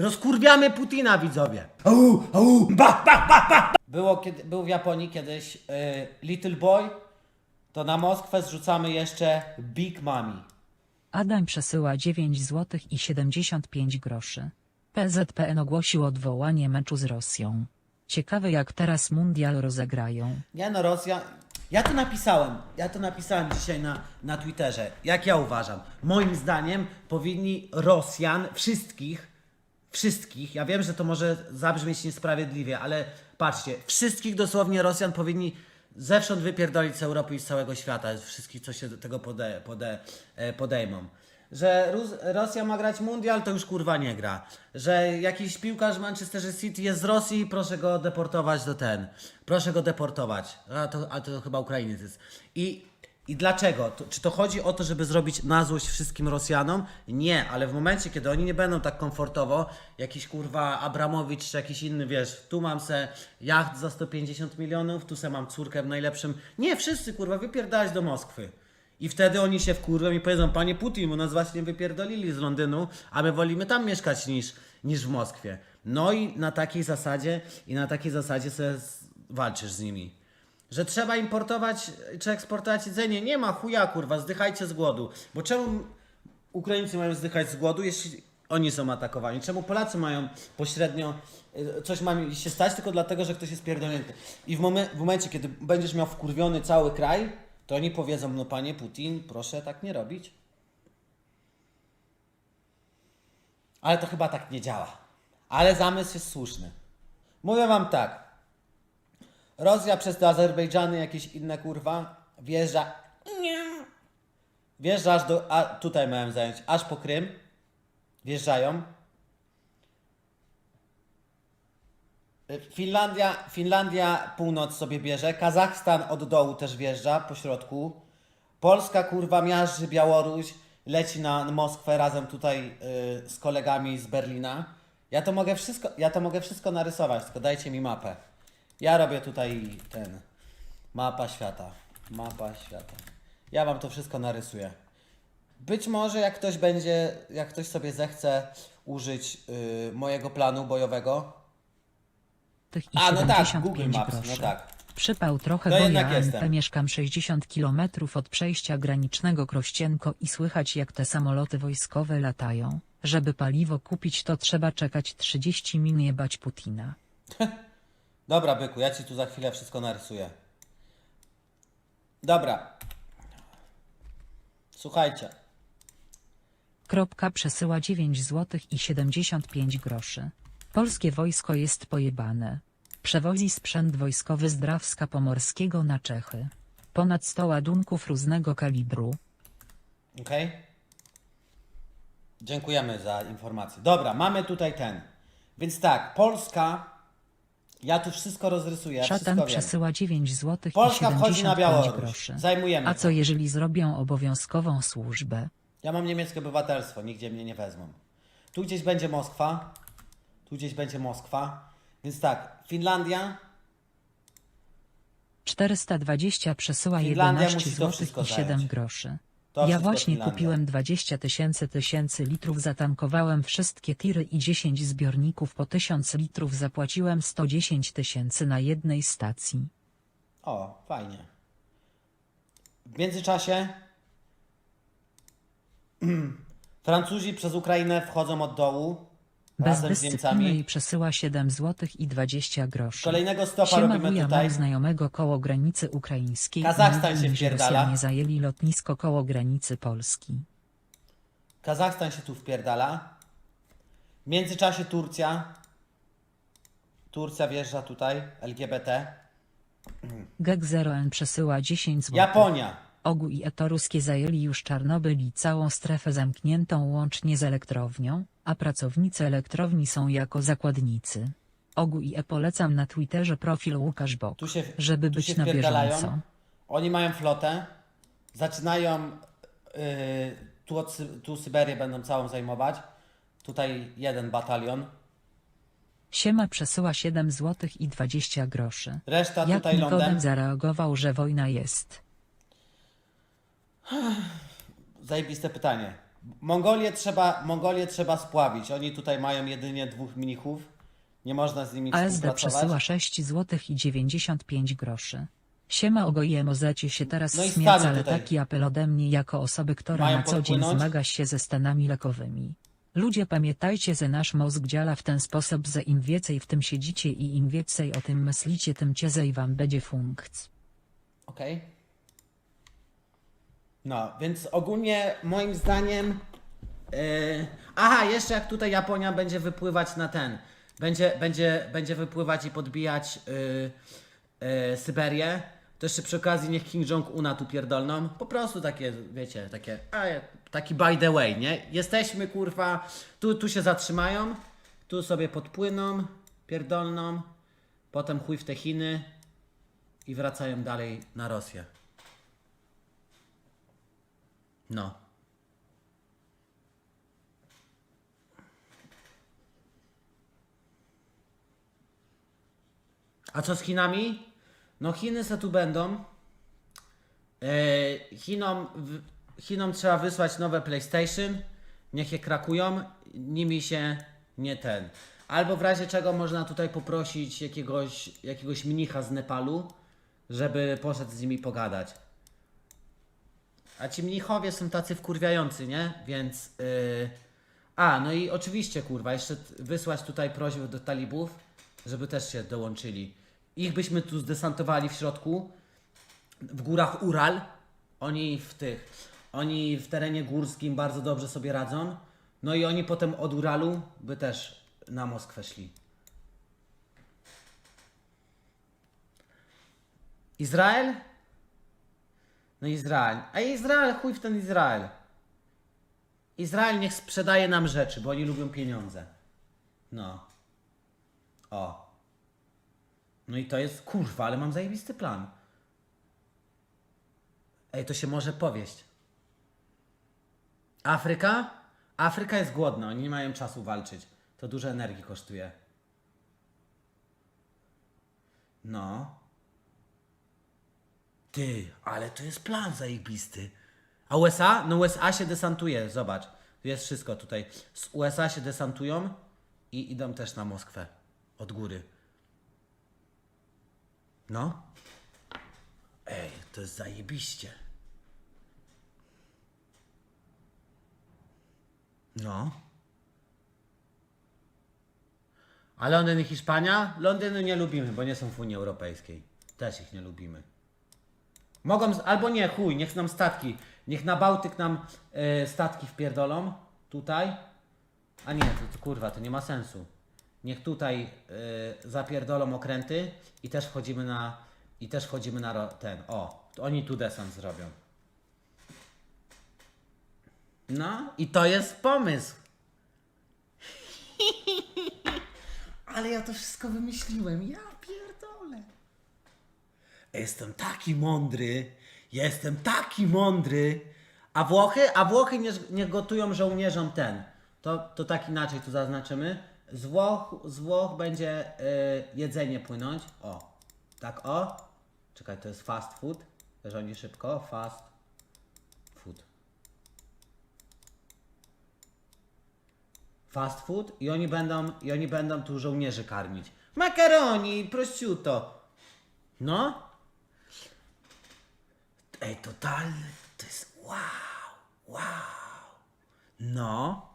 Rozkurwiamy Putina, widzowie. Au, au, ba, ba, ba, ba. Było, kiedy, był w Japonii kiedyś y, Little Boy, to na Moskwę zrzucamy jeszcze Big Mami. Adam przesyła 9 zł i 75 groszy. PZPN ogłosił odwołanie meczu z Rosją. Ciekawe jak teraz mundial rozegrają. Nie no, Rosja. Ja to napisałem. Ja to napisałem dzisiaj na, na Twitterze. Jak ja uważam. Moim zdaniem powinni Rosjan, wszystkich, wszystkich, ja wiem, że to może zabrzmieć niesprawiedliwie, ale patrzcie, wszystkich dosłownie Rosjan powinni zewsząd wypierdolić z Europy i z całego świata. Wszystkich, co się do tego pode, pode, e, podejmą. Że Rus, Rosja ma grać mundial, to już kurwa nie gra. Że jakiś piłkarz w Manchesterze City jest z Rosji, proszę go deportować do ten. Proszę go deportować. A to, a to chyba Ukrainiec jest. I, i dlaczego? To, czy to chodzi o to, żeby zrobić na złość wszystkim Rosjanom? Nie, ale w momencie, kiedy oni nie będą tak komfortowo, jakiś kurwa Abramowicz czy jakiś inny, wiesz, tu mam se jacht za 150 milionów, tu se mam córkę w najlepszym. Nie, wszyscy kurwa wypierdalać do Moskwy. I wtedy oni się wkurwią i powiedzą, panie Putin, bo nas właśnie wypierdolili z Londynu, a my wolimy tam mieszkać niż, niż w Moskwie. No i na takiej zasadzie, i na takiej zasadzie z- walczysz z nimi. Że trzeba importować czy eksportować jedzenie. Nie ma chuja, kurwa, zdychajcie z głodu. Bo czemu Ukraińcy mają zdychać z głodu, jeśli oni są atakowani? Czemu Polacy mają pośrednio y, coś ma się stać tylko dlatego, że ktoś jest pierdolnięty? I w, w momencie, kiedy będziesz miał wkurwiony cały kraj, to oni powiedzą, no panie Putin, proszę tak nie robić. Ale to chyba tak nie działa. Ale zamysł jest słuszny. Mówię wam tak. Rosja przez te Azerbejdżany, jakieś inne kurwa, wjeżdża. Nie. Wjeżdża aż do. A tutaj miałem zająć, aż po Krym. Wjeżdżają. Y, Finlandia, Finlandia północ sobie bierze, Kazachstan od dołu też wjeżdża po środku. Polska kurwa miażdży Białoruś, leci na Moskwę razem tutaj y, z kolegami z Berlina. Ja to mogę wszystko, ja to mogę wszystko narysować, tylko dajcie mi mapę. Ja robię tutaj ten mapa świata. Mapa świata. Ja wam to wszystko narysuję. Być może jak ktoś będzie, jak ktoś sobie zechce użyć y, mojego planu bojowego, Tych i a, no tak, 75 Google Maps, no groszy. tak. Przypał trochę, To bo jednak ja jestem. ANP mieszkam 60 km od przejścia granicznego Krościenko i słychać jak te samoloty wojskowe latają. Żeby paliwo kupić to trzeba czekać 30 min jebać Putina. Dobra, byku, ja ci tu za chwilę wszystko narysuję. Dobra. Słuchajcie. Kropka przesyła 9 zł i 75 groszy. Polskie wojsko jest pojebane. Przewozi sprzęt wojskowy z Drawska Pomorskiego na Czechy. Ponad 100 ładunków różnego kalibru. Okej? Dziękujemy za informację. Dobra, mamy tutaj ten. Więc tak, Polska. Ja tu wszystko rozrysuję. Ja Szatan wszystko wiem. przesyła 9 zł i Polska wchodzi na 75 Białoruś. groszy. Zajmujemy A co jeżeli zrobią obowiązkową służbę? Ja mam niemieckie obywatelstwo, nigdzie mnie nie wezmą. Tu gdzieś będzie Moskwa. Tu gdzieś będzie Moskwa. Więc tak, Finlandia. 420 przesyła Finlandia 11 musi to zł wszystko i 7 zająć. groszy. Ja właśnie kupiłem 20 tysięcy tysięcy litrów zatankowałem wszystkie tiry i 10 zbiorników po 1000 litrów zapłaciłem 110 tysięcy na jednej stacji. O, fajnie. W międzyczasie Francuzi przez Ukrainę wchodzą od dołu Bez razem z dyscypliny i przesyła 7 zł i 20 groszy. Kolejnego stopa Siema robimy wuja, tutaj. mam znajomego koło granicy ukraińskiej. Kazachstan mówi się mi, że wpierdala. Rosjanie zajęli lotnisko koło granicy Polski. Kazachstan się tu wpierdala. W międzyczasie Turcja. Turcja wjeżdża tutaj, LGBT. GEG 0N przesyła 10 zł. Japonia. Ogu i Eto ruskie zajęli już Czarnobyl i całą strefę zamkniętą łącznie z elektrownią, a pracownicy elektrowni są jako zakładnicy. Ogu i E polecam na Twitterze profil Łukasz Bok, Tu się, żeby tu być się na wpierdalają. bieżąco. Oni mają flotę. Zaczynają. Yy, tu, od, Sy- tu Syberię będą całą zajmować. Tutaj jeden batalion. Siema przesyła 7 zł i 20 groszy. Reszta Jak tutaj Nikodem lądem. zareagował, że wojna jest? Zajebiste pytanie. Mongolię trzeba, Mongolię trzeba spławić. Oni tutaj mają jedynie dwóch mnichów. Nie można z nimi ASD współpracować. przesyła 6 zł i 95 groszy. Siema ogoje mozacie się teraz No i śmiać, Stany ale tutaj. taki apel ode mnie jako osoby, która Mają na co dzień podpłynąć? zmaga się ze stanami lekowymi. Ludzie pamiętajcie, że nasz mózg działa w ten sposób, że im więcej w tym siedzicie i im więcej o tym myślicie, tym ciezej wam będzie funkc. Okej. No, więc ogólnie moim zdaniem. Yy... Aha, jeszcze jak tutaj Japonia będzie wypływać na ten. Będzie, będzie, będzie wypływać i podbijać yy, yy, Syberię. To jeszcze przy okazji niech Kim Jong-una tu pierdolną. Po prostu takie, wiecie, takie. A, taki by the way, nie? Jesteśmy kurwa. Tu, tu się zatrzymają. Tu sobie podpłyną. Pierdolną. Potem chuj w te Chiny i wracają dalej na Rosję. No. A co z Chinami? No Chiny se tu będą. E, Chinom, Chinom trzeba wysłać nowe PlayStation. Niech je krakują. Nimi się nie ten. Albo w razie czego można tutaj poprosić jakiegoś, jakiegoś mnicha z Nepalu, żeby poszedł z nimi pogadać. A ci mnichowie są tacy wkurwiający, nie? Więc. Yy... A, no i oczywiście, kurwa, jeszcze wysłać tutaj prośbę do talibów, żeby też się dołączyli. Ich byśmy tu zdesantowali w środku, w górach Ural. Oni w tych. Oni w terenie górskim bardzo dobrze sobie radzą. No i oni potem od Uralu by też na Moskwę szli. Izrael? No Izrael. A Izrael, chuj w ten Izrael. Izrael niech sprzedaje nam rzeczy, bo oni lubią pieniądze. No. O. No i to jest, kurwa, ale mam zajebisty plan. Ej, to się może powieść. Afryka? Afryka jest głodna, oni nie mają czasu walczyć. To dużo energii kosztuje. No. Ty, ale to jest plan zajebisty. A USA? No USA się desantuje, zobacz. Tu jest wszystko tutaj. Z USA się desantują i idą też na Moskwę. Od góry. No. Ej, to jest zajebiście. No. A Londyn i Hiszpania? Londynu nie lubimy, bo nie są w Unii Europejskiej. Też ich nie lubimy. Mogą, albo nie, chuj, niech nam statki, niech na Bałtyk nam e, statki wpierdolą, tutaj. A nie, to, to kurwa, to nie ma sensu. Niech tutaj e, zapierdolą okręty i też wchodzimy na, i też wchodzimy na ten, o, to oni tu desant zrobią. No, i to jest pomysł. Ale ja to wszystko wymyśliłem, ja. Jestem taki mądry. Jestem taki mądry. A Włochy? A Włochy nie, nie gotują żołnierzom ten. To, to tak inaczej tu zaznaczymy. Z Włoch, z Włoch będzie y, jedzenie płynąć. O. Tak o. Czekaj, to jest fast food. Oni szybko. Fast food. Fast food i oni będą, i oni będą tu żołnierzy karmić. Makaroni, prosciutto. No. Ej, totalny, to jest wow, wow. No.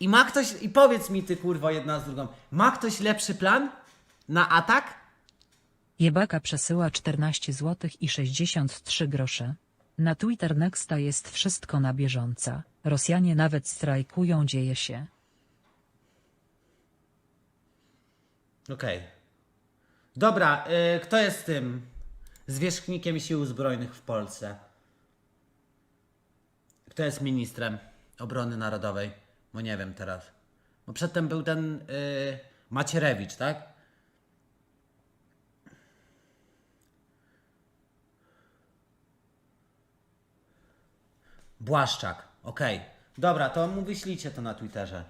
I ma ktoś, i powiedz mi ty kurwa jedna z drugą, ma ktoś lepszy plan na atak? Jebaka przesyła 14 zł i 63 grosze. Na Twitter Nexta jest wszystko na bieżąco. Rosjanie nawet strajkują, dzieje się. Okej. Dobra, y, kto jest tym zwierzchnikiem sił zbrojnych w Polsce? Kto jest ministrem obrony narodowej? Bo nie wiem teraz. Bo przedtem był ten y, Macierewicz, tak? Błaszczak, okej. Dobra, to mu wyślijcie to na Twitterze.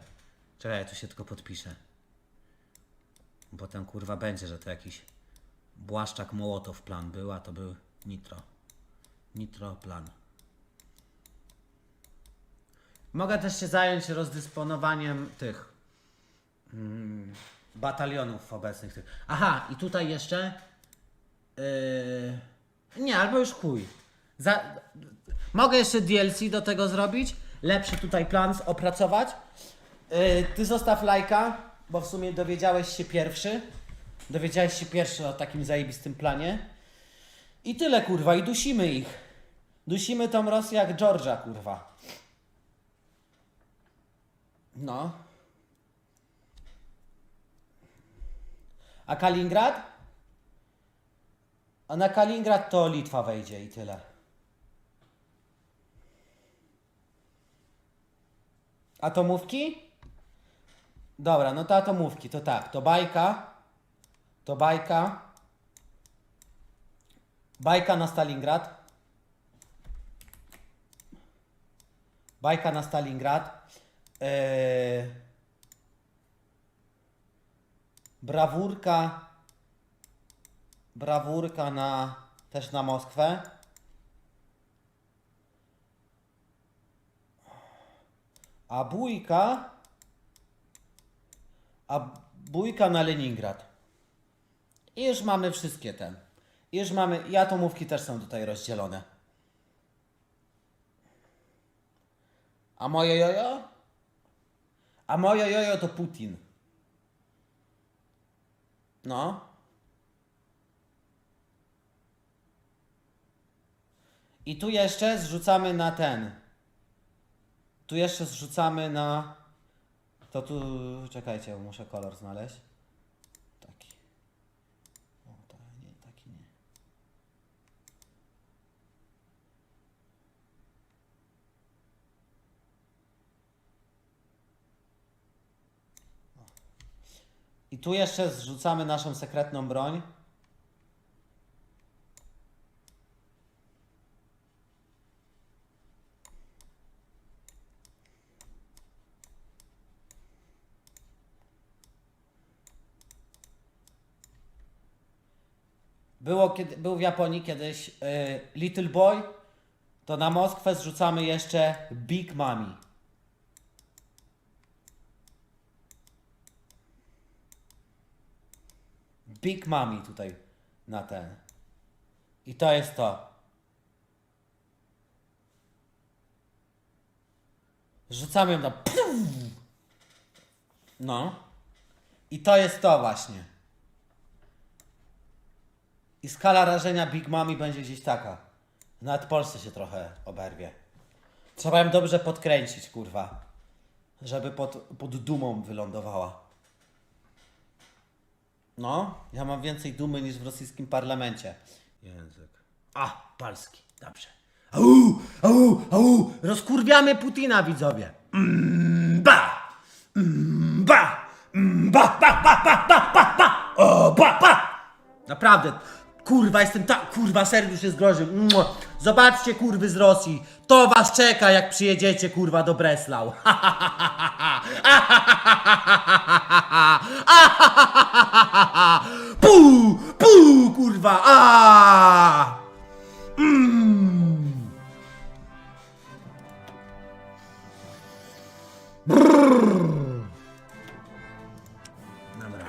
Czekaj, ja tu się tylko podpiszę. Potem kurwa będzie, że to jakiś Błaszczak Mołotow plan był, a to był Nitro. Nitro plan. Mogę też się zająć rozdysponowaniem tych mm, batalionów obecnych. Tych. Aha, i tutaj jeszcze. Yy, nie, albo już chuj. Za, mogę jeszcze DLC do tego zrobić. Lepszy tutaj plan opracować. Yy, ty zostaw lajka, bo w sumie dowiedziałeś się pierwszy. Dowiedziałeś się pierwszy o takim zajebistym planie. I tyle kurwa, i dusimy ich. Dusimy tą Rosję jak Georgia, kurwa. No. A Kaliningrad? A na Kaliningrad to Litwa wejdzie i tyle. Atomówki? Dobra, no to atomówki, to tak, to bajka, to bajka, bajka na Stalingrad, bajka na Stalingrad, yy, brawurka, brawurka na, też na Moskwę, a bójka, a bójka na Leningrad. I już mamy wszystkie te. I już mamy, i atomówki też są tutaj rozdzielone. A moje jojo? A moje jojo to Putin. No. I tu jeszcze zrzucamy na ten. Tu jeszcze zrzucamy na. To tu. Czekajcie, muszę kolor znaleźć. Taki. O, to nie, taki nie. O. I tu jeszcze zrzucamy naszą sekretną broń. Było kiedy, był w Japonii kiedyś y, Little Boy, to na Moskwę zrzucamy jeszcze Big Mami. Big Mami tutaj na ten. I to jest to. Rzucamy ją na. No. I to jest to właśnie. I skala rażenia Big Mami będzie gdzieś taka. Nawet w Polsce się trochę oberwie. Trzeba ją dobrze podkręcić, kurwa. Żeby pod, pod dumą wylądowała. No, ja mam więcej dumy niż w rosyjskim parlamencie. Język. A, palski. Dobrze. Au, au, au. Rozkurwiamy Putina, widzowie. Mm, ba! Mm, ba! Mm, ba, ba, ba, ba, ba, ba! O, ba, ba! Naprawdę, Kurwa, jestem tak, kurwa, serwiusz jest groźny. Zobaczcie, kurwy z Rosji. To was czeka, jak przyjedziecie, kurwa, do Breslau. Pu, pu, kurwa, a. Mm. Brrr. Dobra.